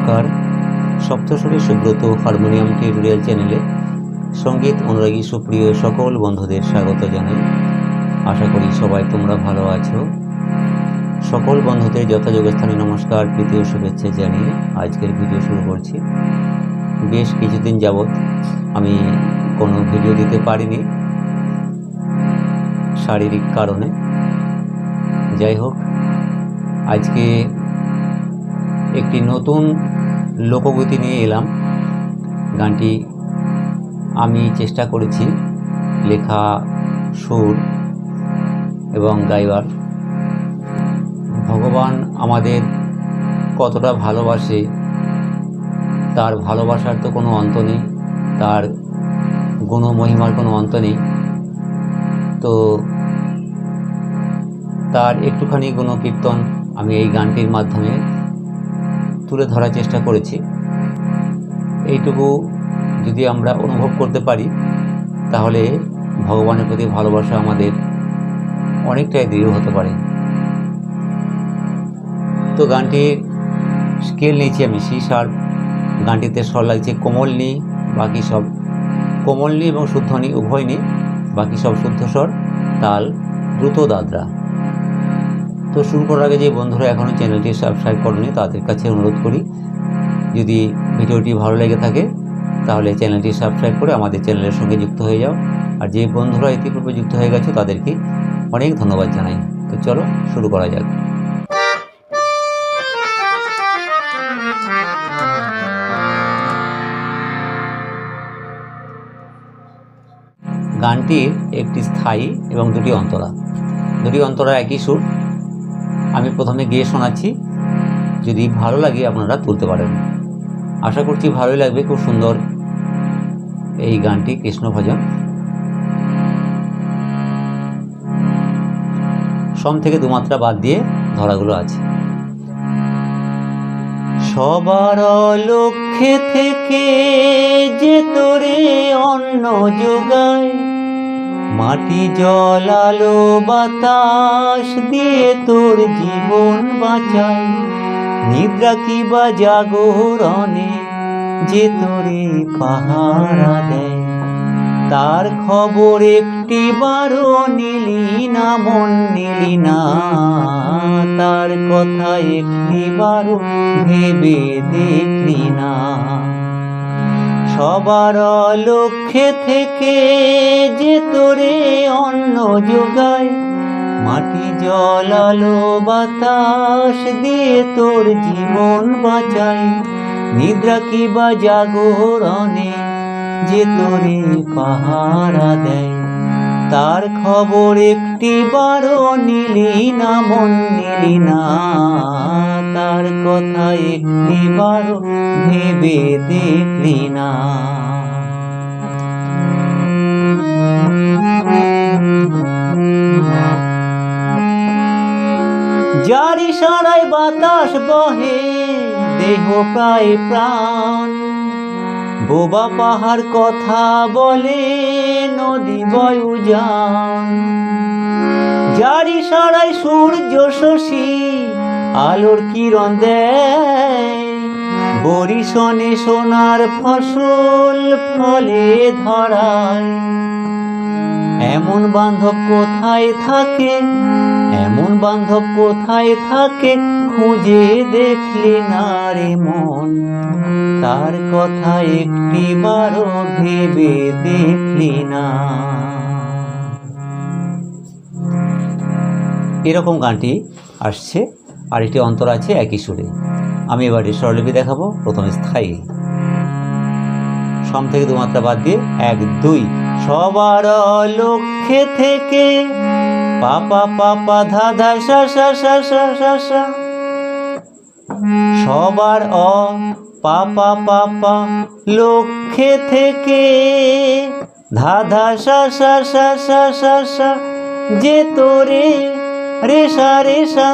নমস্কার। সপ্তস্বরী Subrata harmonium tutorial চ্যানেলে সংগীত অনুরাগী সুপ্রিয় সকল বন্ধুদের স্বাগত জানাই। আশা করি সবাই তোমরা ভালো আছো। সকল বন্ধুদের যথাযোগ্য স্থানে নমস্কার, প্রীতি ও শুভেচ্ছা জানিয়ে আজকের ভিডিও শুরু করছি। বেশ কিছুদিন যাবৎ আমি কোনো ভিডিও দিতে পারিনি শারীরিক কারণে। যাই হোক, আজকে একটি নতুন লোকগীতি নিয়ে এলাম। গানটি আমি চেষ্টা করেছি লেখা, সুর এবং গাইবার। ভগবান আমাদের কতটা ভালোবাসে, তার ভালোবাসার তো কোনো অন্ত নেই, তার গুণমহিমার কোনো অন্ত নেই। তো তার একটুখানি গুণকীর্তন আমি এই গানটির মাধ্যমে তুলে ধরার চেষ্টা করেছি। এইটুকু যদি আমরা অনুভব করতে পারি, তাহলে ভগবানের প্রতি ভালোবাসা আমাদের অনেকটাই দৃঢ় হতে পারে। তো গানটির স্কেল নিয়েছি আমি সি শার্প গানটিতে স্বর লাগছে কোমল নি বাকি সব কোমল নি এবং শুদ্ধ নি উভয় নি বাকি সব শুদ্ধ স্বর, তাল, দ্রুত দাদরা। তো শুরু করার আগে যে বন্ধুরা এখনও চ্যানেলটি সাবস্ক্রাইব করেনি, তাদের কাছে অনুরোধ করি, যদি ভিডিওটি ভালো লেগে থাকে, তাহলে চ্যানেলটি সাবস্ক্রাইব করে আমাদের চ্যানেলের সঙ্গে যুক্ত হয়ে যাও। আর যে বন্ধুরা ইতিপূর্বে যুক্ত হয়ে গেছে, তাদেরকে অনেক ধন্যবাদ জানাই। তো চলো, শুরু করা যাক। গানটির একটি স্থায়ী এবং দুটি অন্তরা। দুটি অন্তরা একই সুর। আমি প্রথমে গিয়ে শোনাচ্ছি, যদি ভালো লাগে আপনারা তুলতে পারেন। আশা করছি ভালোই লাগবে, খুব সুন্দর এই গানটি কৃষ্ণ ভজন সম থেকে দুমাত্রা বাদ দিয়ে ধরাগুলো আছে। সবার লক্ষ্যে থেকে যে তোরে অন্ন যোগায় মাটি জল, আলো, বাতাস দিয়ে তোর জীবন বাঁচায় নিদ্রা কি বা জাগরণে যে তোরে পাহারা দেয়। তার খবর একটি বারো নিলি না, মন নিলি না। তার কথা একটি বারো ভেবে দেখলি না। সবার লক্ষ্যে থেকে যে তোরে অন্ন যোগায় মাটি, জল, আলো, বাতাস দিয়ে তোর জীবন বাঁচায় নিদ্রা কি বা জাগরণে যে তোরে পাহারা দেয়। তার খবর একটি বারো নিলি না মন নিলি না তার কথা একটি বারো ভেবে দেখলি না যারি সারাই বাতাস বহে, দেহ প্রায় প্রাণ। বোবা পাহাড় কথা বলে, নদী বয়ু যান। যারি সারাই সূর্য শশী আলোর কিরণ দেয়। বরিশনে সোনার ফসল ফলে ধরায়। এমন বান্ধব কোথায় থাকে? এমন বান্ধব কোথায় থাকে? খুঁজে দেখলে না রে মন। তার কথা একটি বারো ভেবে দেখলি না। এরকম গানটি আসছে। আর একটি অন্তর আছে একই সুরে আমি এবারে স্বরলিপি দেখাবো, প্রথমে স্থায়ী। সম থেকে দুমাত্রা বাদ দিয়ে এক, দুই। সবার লক্ষ্যে থেকে পাপা পাপা ধা ধা, সা সা সা সা সা সা। সবার অ পাপা পাপা লক্ষ্যে থেকে ধা ধা, সা সা সা সা সা সা, যে তোরে রেশা রেশা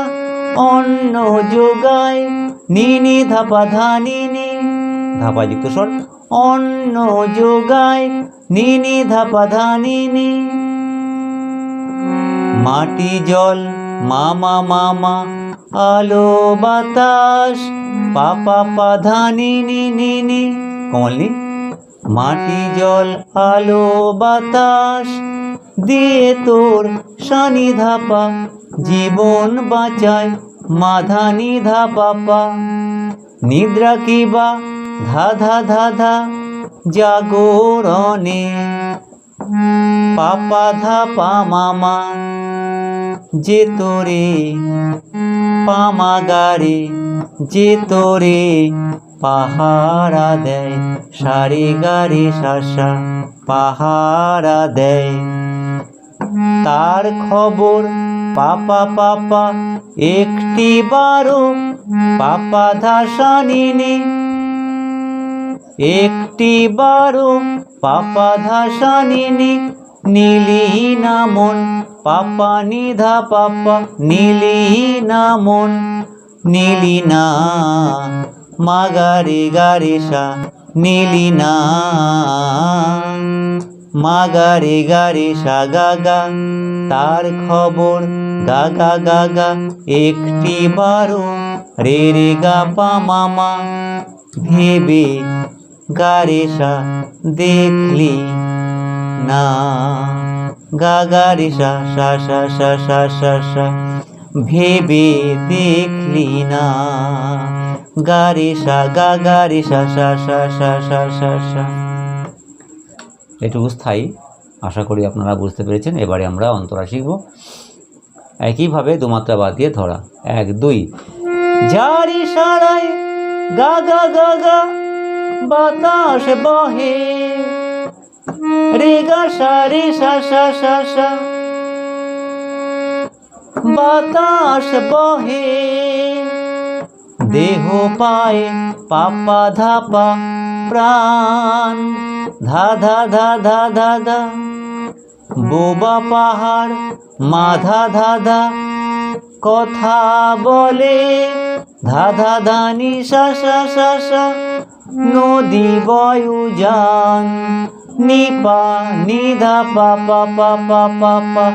অন্ন যোগায়। নিনি ধাপা ধানিনি। ধাপা যুক্ত স্বর। অন্ন যোগায়। নিনি ধাপা ধানিনি। মাটি জল মামা মামা আলো বাতাস পাপা পাধানি নি নি নি? কমলনি মাটি জল আলো বাতাস দিয়ে তোর শানি ধাপা, জীবন বাঁচায় মাধানি ধাপাপা। নিদ্রা কিবা ধাধা ধাধা জাগরণে পাপা ধাপা মামা, যে তোরে পামাগারে যে তোরে পাহারা দেয়, সারে গারে শাসা পাহারা দেয়। তার খবর পাপা পাপা একটি বারো, পাপা ধাসানিনি। একটি বারো, পাপা ধাসানিনি নীলি নামন পাপা নিধা পাপা নীলি নামন নীলি না মাগারে গারে সা নীলি না মাগারে গারে সা গাগা তার খবর গাগা গাগা একটি বারো রে রে গা পা মামা ভেবে গারে সা দেখলি না। গাগা রে সা সা সা সা সা সা সা, ভেবে দেখলি না। গারে সা গাগা রে সা সা সা সা সা সা সা। এটুকু স্থায়ী। আশা করি আপনারা বুঝতে পেরেছেন। এবারে আমরা অন্তরা শিখব। একইভাবে দুমাত্রা বাদ দিয়ে ধরা। এক, দুই। জারি সারায় গাগা গাগা বাতাস বহে। রে, গা, সা সা সা সা সা। বাতাস বহে। দেহ পায়ে পাপা ধাপা প্রাণ। ধা ধা ধা ধা ধা ধা, বোবা পাহাড় মাধা ধাধা কথা বলে ধাধা ধানি সা সা সা সা, নদী বয়ু যান নিপা নিধা পা পা পা পা পা পা,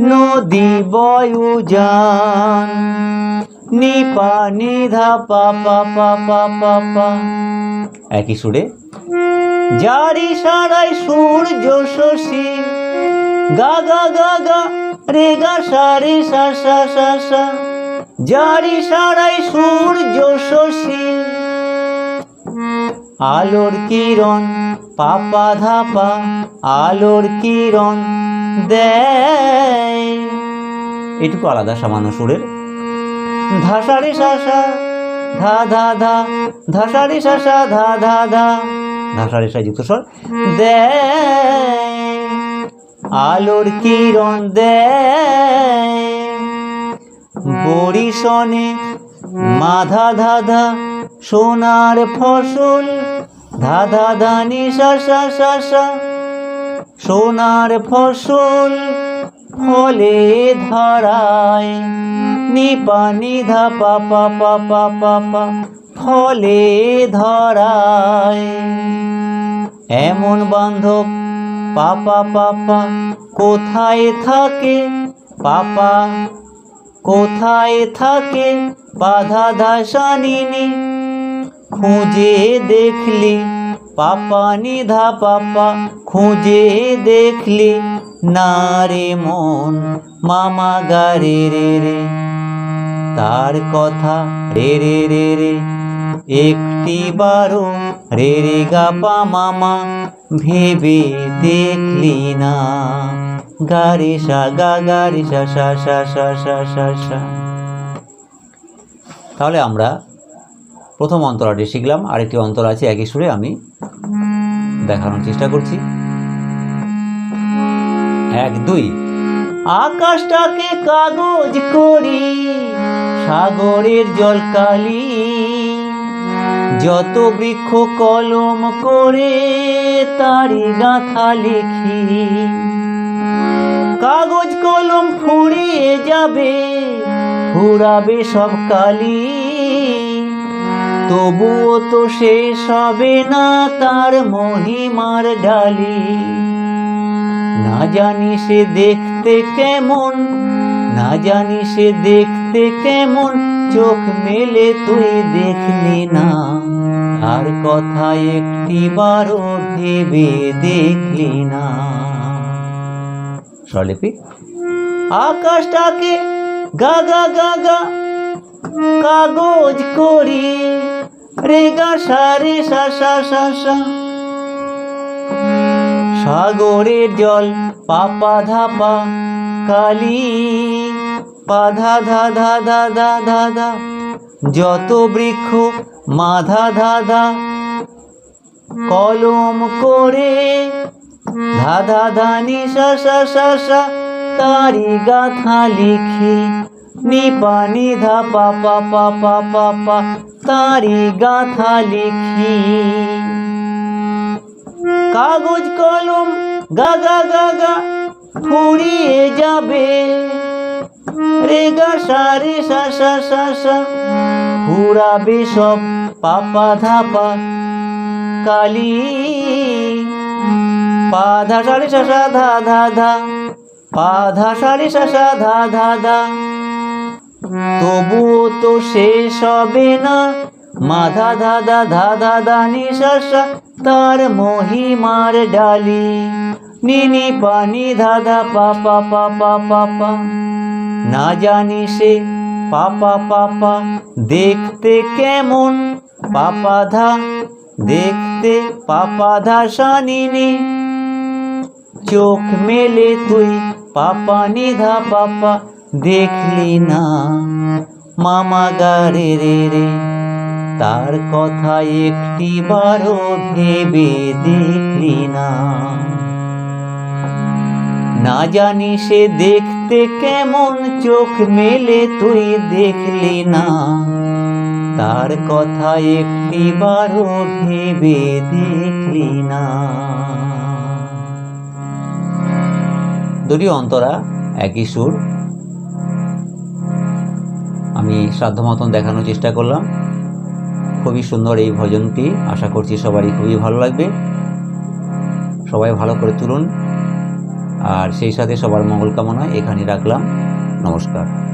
নদী বয়ু যান নিপা নিধা পা পা পা পা পা পা। একই সুরে? জারি সারাই সূর্য শশী। গা গা গা গা, রে, গা, সা, রে, সা সা সা সা। জারি সারাই সূর্য শশী। আলোর কিরণ, পাপা ধাপা, আলোর কিরণ দেয়। এটুকু আলাদা সামান্য সুরের। ধাসারে শাসা ধা ধা ধা ধাসারে শাসা ধা ধা ধা। ধাসারে সা যুক্ত স্বর। দেয় আলোর কিরণ দেয় বরিশনে মাধা ধাধা সোনার ফসল ধাধা ধানি শাসা শাসা সোনার ফসল ফলে ধরায় নিপা নিধা পা পা পা পা পা। ফলে ধরায়। এমন বান্ধব পাপা পাপা কোথায় থাকে? পাপা কোথায় থাকে? বাধা দাসানিনি খুঁজে দেখলি। পাপা নিধা পাপা খুঁজে দেখলি। না রে মন মামা গারে রে রে। তার কথা রে রে রে রে একটি বারো রে রে গা পা মামা ভেবে দেখলি না। গারে সা গা, গারে সা সা সা সা সা সা সা। তাহলে আমরা প্রথম অন্তরাটি শিখলাম, আরেকটি অন্তর আছে একই সুরে আমি দেখানোর চেষ্টা করছি। এক, দুই। আকাশটাকে কাগজ করি, সাগরের জল কালি যত বৃক্ষ কলম করে তারি গাথা লিখি। কাগজ কলম ফুরিয়ে যাবে, ফুরাবে সব কালি। তবুও তো শেষ হবে না তার মহিমার ডালি। না জানি সে দেখতে কেমন, না জানি সে দেখতে কেমন। চোখ মেলে তুই দেখলি না। আর কথা একটি বারো ভেবে দেখলি না। স্বরলিপি? আকাশটাকে গা গা গা গা কাগজ করি রেগা সারে সা সা সা সা। সাগরের জল পাপা ধাপা কালি পাধা ধা ধা ধা ধা ধা ধা যত বৃক্ষ মাধা ধা ধা কলম করে ধা ধা ধা নি তারি গাথা লিখি, নি পা নি ধা পা পা পা পা পা পা। তারি গাথা লিখি। কাগজ কলম গা গা গা গা ফুরিয়ে যাবে। রে গা, সা সা সা সা পাপা ধাপা। কালি, পাধা সারি সা সা, ধা ধা ধা। পাধা সারি সা সা, ধা ধা ধা। তবুও তো শেষ হবে না। মাধা ধা ধা ধা ধা ধা নি, সা সা। তার মহিমার ডালি। নিনি পানি ধা ধা, পা পা পা পা পা পা। না জানি সে পাপা পাপা দেখতে কেমন? পাপা ধা, দেখতে পাপা ধা সানিনি চোখ মেলে তুই পাপা নিধা, পাপা দেখলি না। মামা গারে রে রে তার কথা একটি বারো ভেবে দেখলি না। জানি সে দেখতে কেমন চোখ মেলে তুই দেখলি না। তার কথা একটি বারো ভেবে দেখলি না। দুটি অন্তরা, একই সুর। আমি সাধ্য মতন দেখানোর চেষ্টা করলাম। খুবই সুন্দর এই ভজনটি। আশা করছি সবারই খুবই ভালো লাগবে। সবাই ভালো করে তুলুন। আর সেই সাথে সবার মঙ্গল কামনা এখানে রাখলাম। নমস্কার।